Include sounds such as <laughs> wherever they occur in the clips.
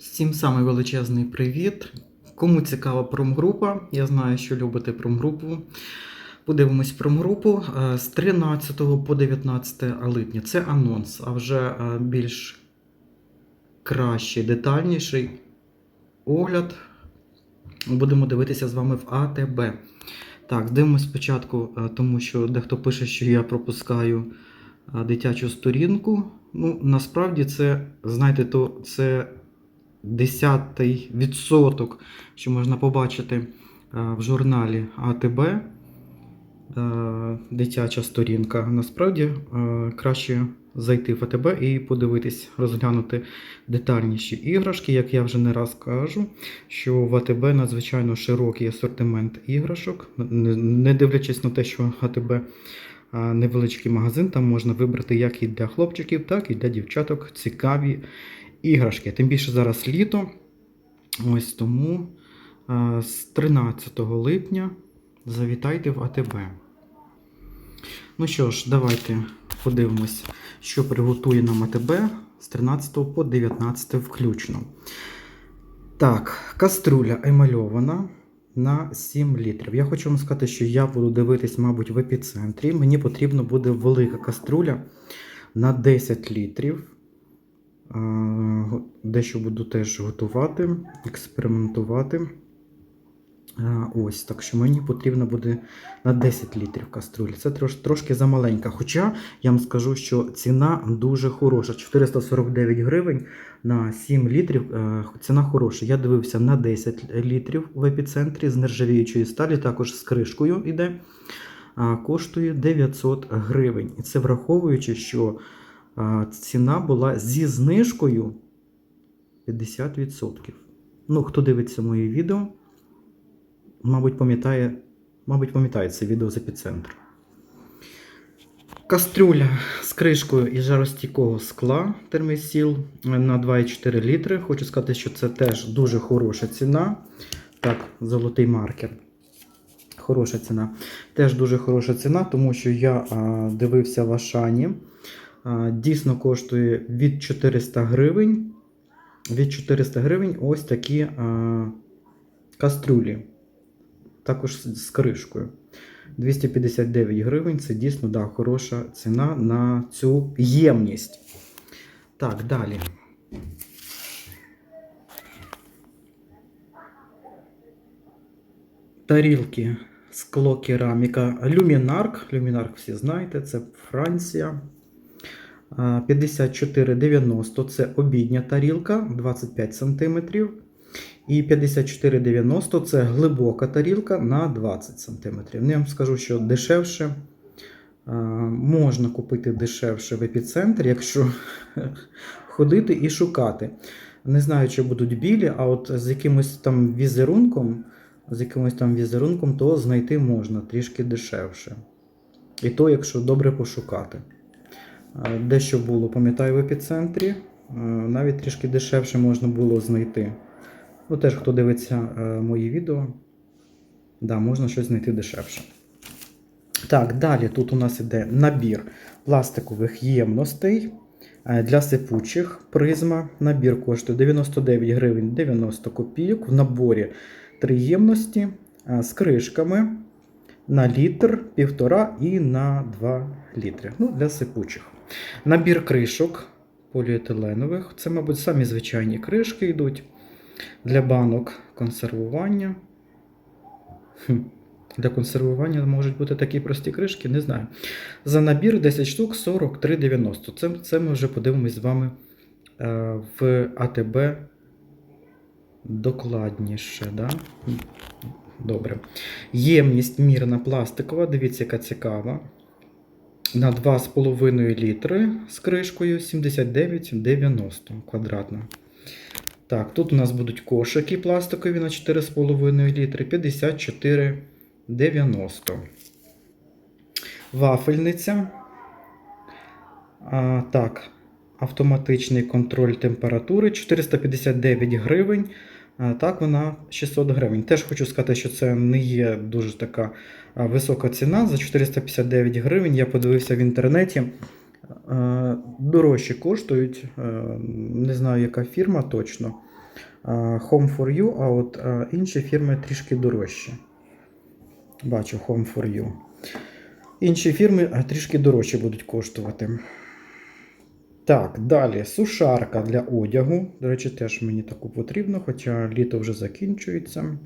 Всім самий величезний привіт. Кому цікава промгрупа, я знаю, що любите промгрупу. Подивимось промгрупу е, з 13 по 19 липня. Це анонс, а вже е, більш кращий, детальніший огляд. Будемо дивитися з вами в АТБ. Так, дивимось спочатку, е, тому що дехто пише, що я пропускаю дитячу сторінку. Ну, насправді це, знаєте, то це десятий відсоток, що можна побачити е, в журналі АТБ. е, Дитяча сторінка. Насправді е, краще зайти в АТБ і подивитись, розглянути детальніші іграшки. Як я вже не раз кажу, що в АТБ надзвичайно широкий асортимент іграшок. Не- дивлячись на те, що АТБ невеличкий магазин, там можна вибрати як і для хлопчиків, так і для дівчаток цікаві іграшки. Тим більше зараз літо. Ось тому е, з 13 липня завітайте в АТБ. Ну що ж, давайте подивимось, що приготує нам АТБ з 13 по 19 включно. Так, каструля емальована на 7 літрів. Я хочу вам сказати, що я буду дивитись, мабуть, в епіцентрі. Мені потрібна буде велика каструля на 10 літрів. Го- Дещо буду теж готувати, експериментувати. Ось, так що мені потрібно буде на 10 літрів каструлі. Це трош, трошки замаленька. Хоча я вам скажу, що ціна дуже хороша. 449 гривень на 7 літрів. е, Ціна хороша. Я дивився на 10 літрів в епіцентрі з нержавіючої сталі, також з кришкою йде. Коштує 900 гривень. І це враховуючи, що ціна була зі знижкою 50%. Ну, хто дивиться моє відео, мабуть, пам'ятає, мабуть, пам'ятає це відео з епіцентру. Кастрюля з кришкою із жаростійкого скла термосіл на 2,4 літри. Хочу сказати, що це теж дуже хороша ціна. Так, золотий маркер. Хороша ціна. Теж дуже хороша ціна, тому що я а, дивився в Ашані. Дійсно коштує від 400 гривень. Від 400 гривень ось такі кастрюлі. Також з кришкою. 259 гривень це дійсно да, хороша ціна на цю ємність. Так, далі. Тарілки, скло, кераміка. Люмінарк. Люмінарк всі знаєте, це Франція. А, 54,90 це обідня тарілка 25 см. І 54,90 це глибока тарілка на 20 см. Ну, я вам скажу, що дешевше можна купити дешевше в епіцентрі, якщо <laughs> ходити і шукати. Не знаю, чи будуть білі, а от з якимось там візерунком, з якимось там візерунком, то знайти можна трішки дешевше. І то, якщо добре пошукати. А, Дещо було, пам'ятаю, в епіцентрі. Навіть трішки дешевше можна було знайти. Ну, теж, хто дивиться е, мої відео, да, можна щось знайти дешевше. Так, далі тут у нас іде набір пластикових ємностей е, для сипучих призма. Набір коштує 99 гривень 90 копійок. В наборі три ємності е, з кришками на літр, півтора і на 2 літри. Ну, для сипучих. Набір кришок поліетиленових. Це, мабуть, самі звичайні кришки йдуть для банок консервування. Для консервування можуть бути такі прості кришки, не знаю. За набір 10 штук 43,90. Це, це ми вже подивимось з вами е, в АТБ докладніше. Да? Добре. Ємність мірна пластикова, дивіться, яка цікава. На 2,5 літри з кришкою 79,90 квадратна. Так, тут у нас будуть кошики пластикові на 4,5 літри 54,90. Вафельниця. А, так, автоматичний контроль температури 459 гривень. Так, вона 600 гривень. Теж хочу сказати, що це не є дуже така висока ціна. За 459 гривень я подивився в інтернеті. Дорожче коштують. Не знаю, яка фірма точно. Home for You, а от інші фірми трішки дорожчі. Бачу Home for You. Інші фірми трішки дорожче будуть коштувати. Так, далі сушарка для одягу. До речі, теж мені таку потрібно, хоча літо вже закінчується.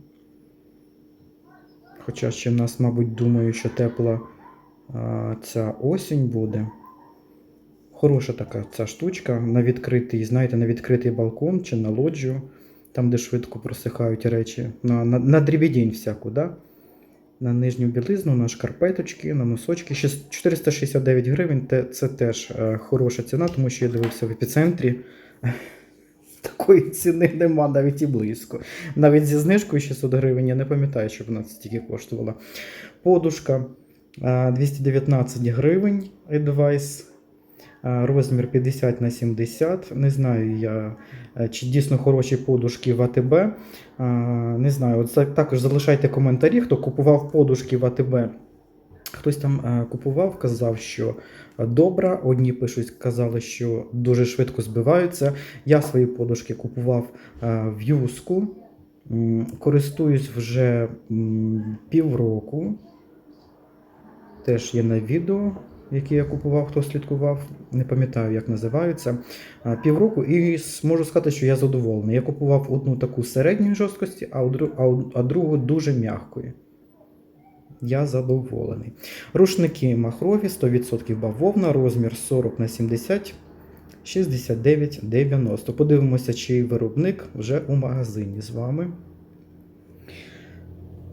Хоча ще в нас, мабуть, думаю, що тепла а, ця осінь буде. Хороша така ця штучка на відкритий, знаєте, на відкритий балкон чи на лоджію, там, де швидко просихають речі. На, на, на дрібідінь всяку, да? На нижню білизну, на шкарпеточки, на носочки. 469 гривень це теж е, хороша ціна, тому що я дивився в епіцентрі. <laughs> Такої ціни нема навіть і близько. Навіть зі знижкою 600 гривень, я не пам'ятаю, щоб вона стільки коштувала. Подушка е, 219 гривень Advice. Е, Розмір 50 на 70. Не знаю я, е, чи дійсно хороші подушки в АТБ. Е, Не знаю, от також залишайте коментарі, хто купував подушки в АТБ. Хтось там купував, казав, що добра. Одні пишуть, казали, що дуже швидко збиваються. Я свої подушки купував в юску. Користуюсь вже півроку. Теж є на відео, яке я купував, хто слідкував. Не пам'ятаю, як називаються. Півроку, і можу сказати, що я задоволений. Я купував одну таку середньої жорсткості, а, дру- а а другу дуже м'якої. Я задоволений. Рушники махрові, 100% бавовна, розмір 40 на 70, 69, 90. Подивимося, чий виробник вже у магазині з вами.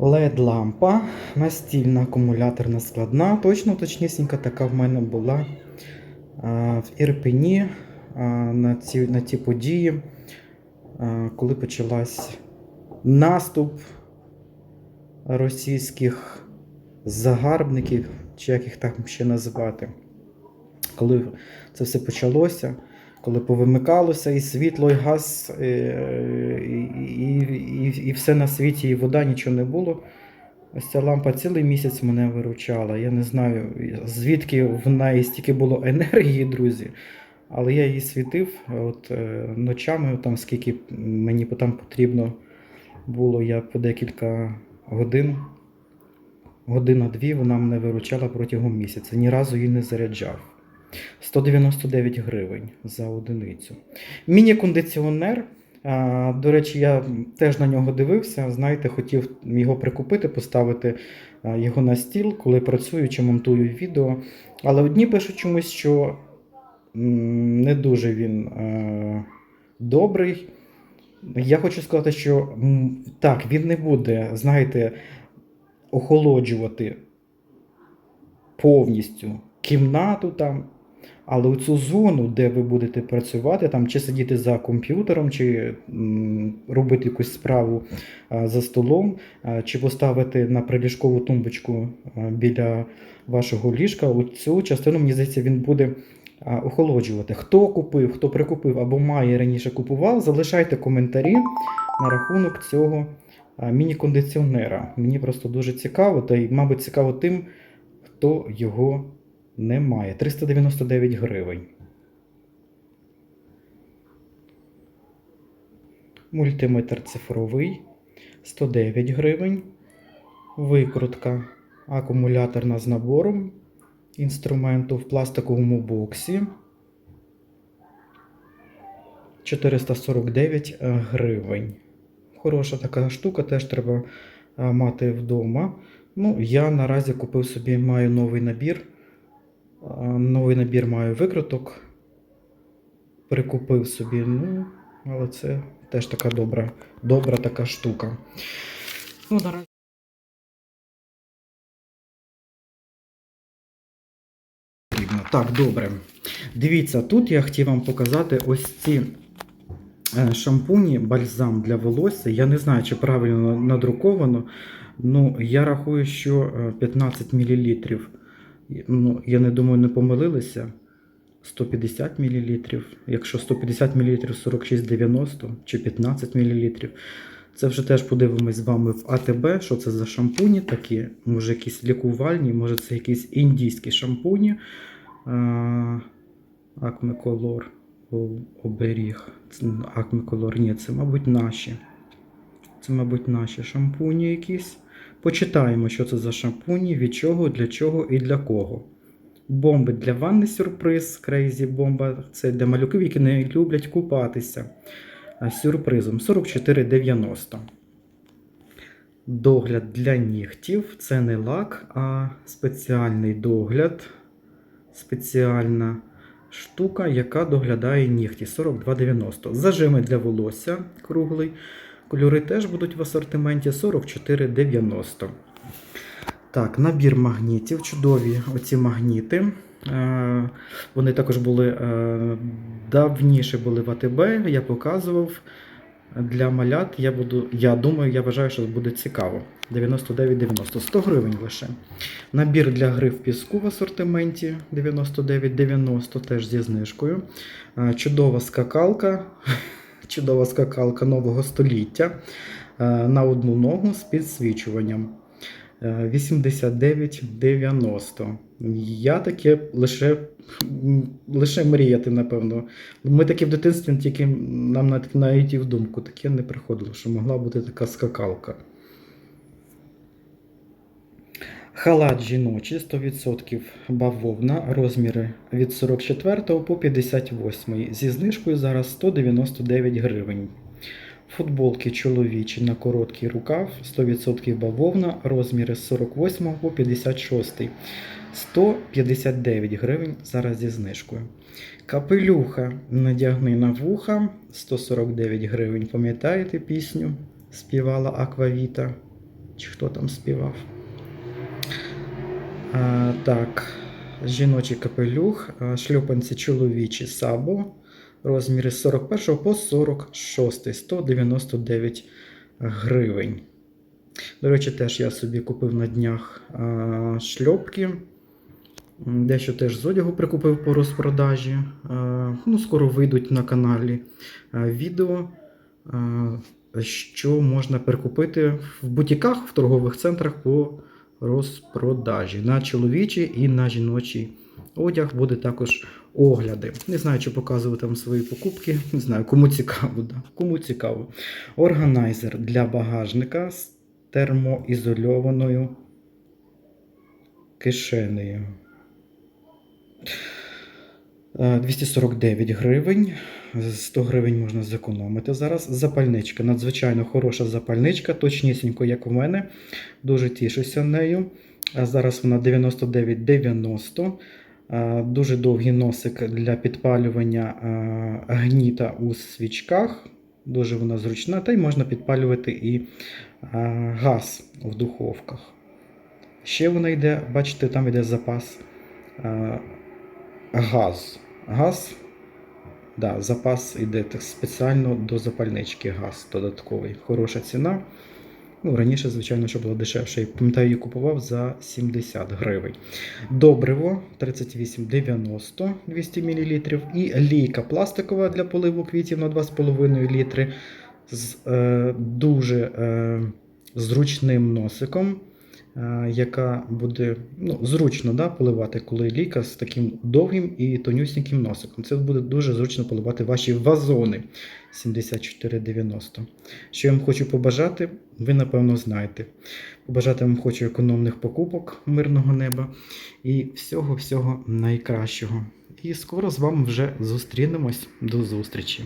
LED-лампа, настільна акумуляторна складна. Точно точнісінька така в мене була в Ірпені на ці, на ті події, коли почалась наступ російських загарбників, чи як їх так ще називати. Коли це все почалося, коли повимикалося і світло, і газ, і, і, і, і все на світі, і вода, нічого не було. Ось ця лампа цілий місяць мене виручала. Я не знаю, звідки в неї стільки було енергії, друзі. Але я її світив от, е, ночами, там скільки мені там потрібно було, я по декілька годин, година-дві вона мене виручала протягом місяця. Ні разу її не заряджав. 199 гривень за одиницю. Міні-кондиціонер. До речі, я теж на нього дивився. Знаєте, хотів його прикупити, поставити його на стіл, коли працюю чи монтую відео. Але одні пишуть чомусь, що не дуже він добрий. Я хочу сказати, що так, він не буде, знаєте, охолоджувати повністю кімнату там. Але у цю зону, де ви будете працювати, там чи сидіти за комп'ютером, чи робити якусь справу за столом, чи поставити на приліжкову тумбочку біля вашого ліжка, у цю частину, мені здається, він буде охолоджувати. Хто купив, хто прикупив або має раніше купував, залишайте коментарі на рахунок цього міні-кондиціонера. Мені просто дуже цікаво, та й, мабуть, цікаво тим, хто його немає. 399 гривень. Мультиметр цифровий 109 гривень. Викрутка акумуляторна з набором інструменту в пластиковому боксі. 449 гривень. Хороша така штука, теж треба мати вдома. Ну, я наразі купив собі, маю новий набір. А, Новий набір маю викруток. Прикупив собі, ну, але це теж така добра, добра така штука. Ну, наразі. Так, добре. Дивіться, тут я хотів вам показати ось ці е, шампуні, бальзам для волосся. Я не знаю, чи правильно надруковано. Ну, я рахую, що е, 15 мл. Ну, я не думаю, не помилилися. 150 мл. Якщо 150 мл 46,90 чи 15 мл. Це вже теж подивимось з вами в АТБ, що це за шампуні такі. Може, якісь лікувальні, може це якісь індійські шампуні. О- Оберіг. Це Акміколор. Ні, це, мабуть, наші. Це, мабуть, наші шампуні якісь. Почитаємо, що це за шампуні, від чого, для чого і для кого. Бомби для ванни сюрприз. Крейзі бомба. Це для малюків, які не люблять купатися. Сюрпризом 44,90. Догляд для нігтів. Це не лак, а спеціальний догляд. Спеціальна штука, яка доглядає нігті 42,90. Зажими для волосся круглий. Кольори теж будуть в асортименті 44,90. Так, набір магнітів. Чудові оці магніти. Е, Вони також були е, давніше були в АТБ. Я показував для малят. Я буду, я думаю, я вважаю, що буде цікаво. 99,90. 100 гривень лише. Набір для гри в піску в асортименті 99,90 теж зі знижкою. Е, Чудова скакалка. Чудова скакалка нового століття е, на одну ногу з підсвічуванням. Е, 89,90. Я таке лише, лише мріяти, напевно. Ми таке в дитинстві тільки нам навіть і в думку таке не приходило, що могла бути така скакалка. Халат жіночий 100% бавовна, розміри від 44 по 58 зі знижкою зараз 199 гривень. Футболки чоловічі на короткий рукав 100% бавовна, розміри з 48 по 56 159 гривень зараз зі знижкою. Капелюха надягни на вуха 149 гривень. Пам'ятаєте пісню? Співала Аквавіта. Чи хто там співав? А, так, жіночий капелюх, шльопанці чоловічі сабо, розміри з 41 по 46, 199 гривень. До речі, теж я собі купив на днях а, шльопки. Дещо теж з одягу прикупив по розпродажі. А, ну, скоро вийдуть на каналі а, відео, а, що можна прикупити в бутіках, в торгових центрах по розпродажі. На чоловічий і на жіночий одяг буде також огляди. Не знаю, чи показую там свої покупки. Не знаю, кому цікаво. Да. Кому цікаво. Органайзер для багажника з термоізольованою кишенею. Е, 249 гривень. 100 гривень можна зекономити зараз. Запальничка. Надзвичайно хороша запальничка, точнісінько, як у мене. Дуже тішуся нею. А зараз вона 99,90. Е, Дуже довгий носик для підпалювання е, гніта у свічках. Дуже вона зручна. Та й можна підпалювати і е, газ в духовках. Ще вона йде, бачите, там йде запас е, газ. Газ, да, запас йде спеціально до запальнички газ додатковий. Хороша ціна. Ну, раніше, звичайно, що було дешевше. Я пам'ятаю, її купував за 70 гривень. Добриво 38,90 200 мл. І лійка пластикова для поливу квітів на 2,5 літри з е, дуже е, зручним носиком, яка буде ну, зручно да, поливати, коли лійка з таким довгим і тонюсіньким носиком. Це буде дуже зручно поливати ваші вазони 74,90. Що я вам хочу побажати, ви напевно знаєте. Побажати вам хочу економних покупок, мирного неба і всього-всього найкращого. І скоро з вами вже зустрінемось. До зустрічі!